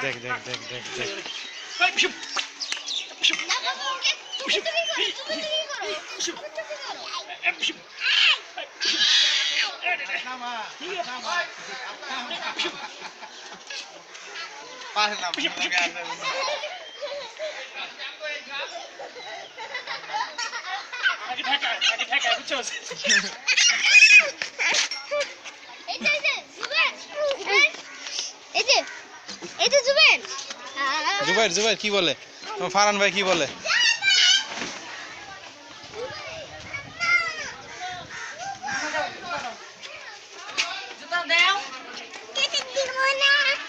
Dek, dek, dek, dek, dek. Ik heb het niet gedaan. Ik heb het niet gedaan. Ik heb het niet gedaan. Ik heb het niet gedaan. Ik heb het niet gedaan. Ik Jubair Jubair কি বলে? ফারান ভাই কি বলে?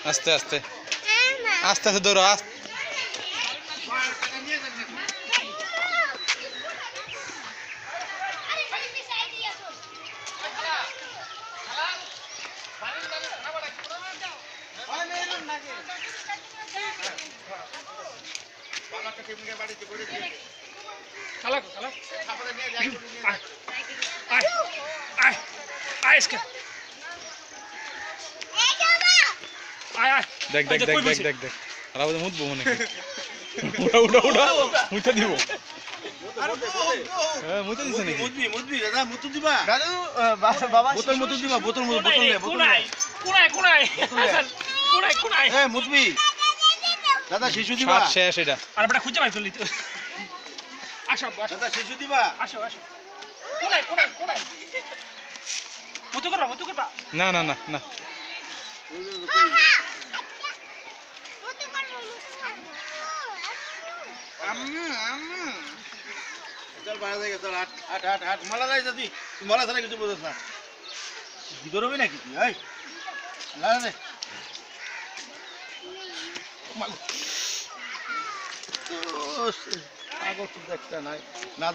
আস্তে আস্তে। আস্তে আস্তে ধরো আস্তে। চালাকো চালাক আয় আয় আয় ইসকা আয় আয় দেখ দেখ দেখ দেখ দেখ মুতবি। দাদা শিশু দিবা? শেষ এটা। আর বেটা খুঁজে পাইছো লিতো আসো দাদা শিশু দিবা? আসো আসো। কোনায় কোনায় কোনায় করবা না না না না। আম্মু আম্মু। চল বাইরে থেকে চল আট আট আট আট মলা যায় যদি মলা ছাড়া কিছু বোঝাস না। ভিতর হবে নাকি তুই? এই। না আগর তো দেখতে নাই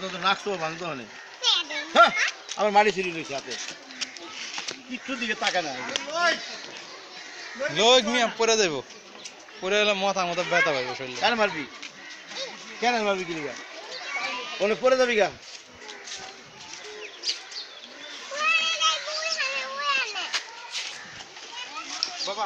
তো নাকসো ভাঙতো হলে হ্যাঁ আমার মারি ছিলি কিচ্ছু দিকে তাকা না পরে দেব পরে এলে মাথা মতো ব্যথা পাইব শরীরে। কেন মারবি? কেন মারবি কি লিগা? অনেক পরে যাবি গা। বাবা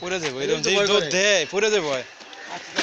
পড়ে যাব এরকম যে দুধ দেয় পড়ে যাব আচ্ছা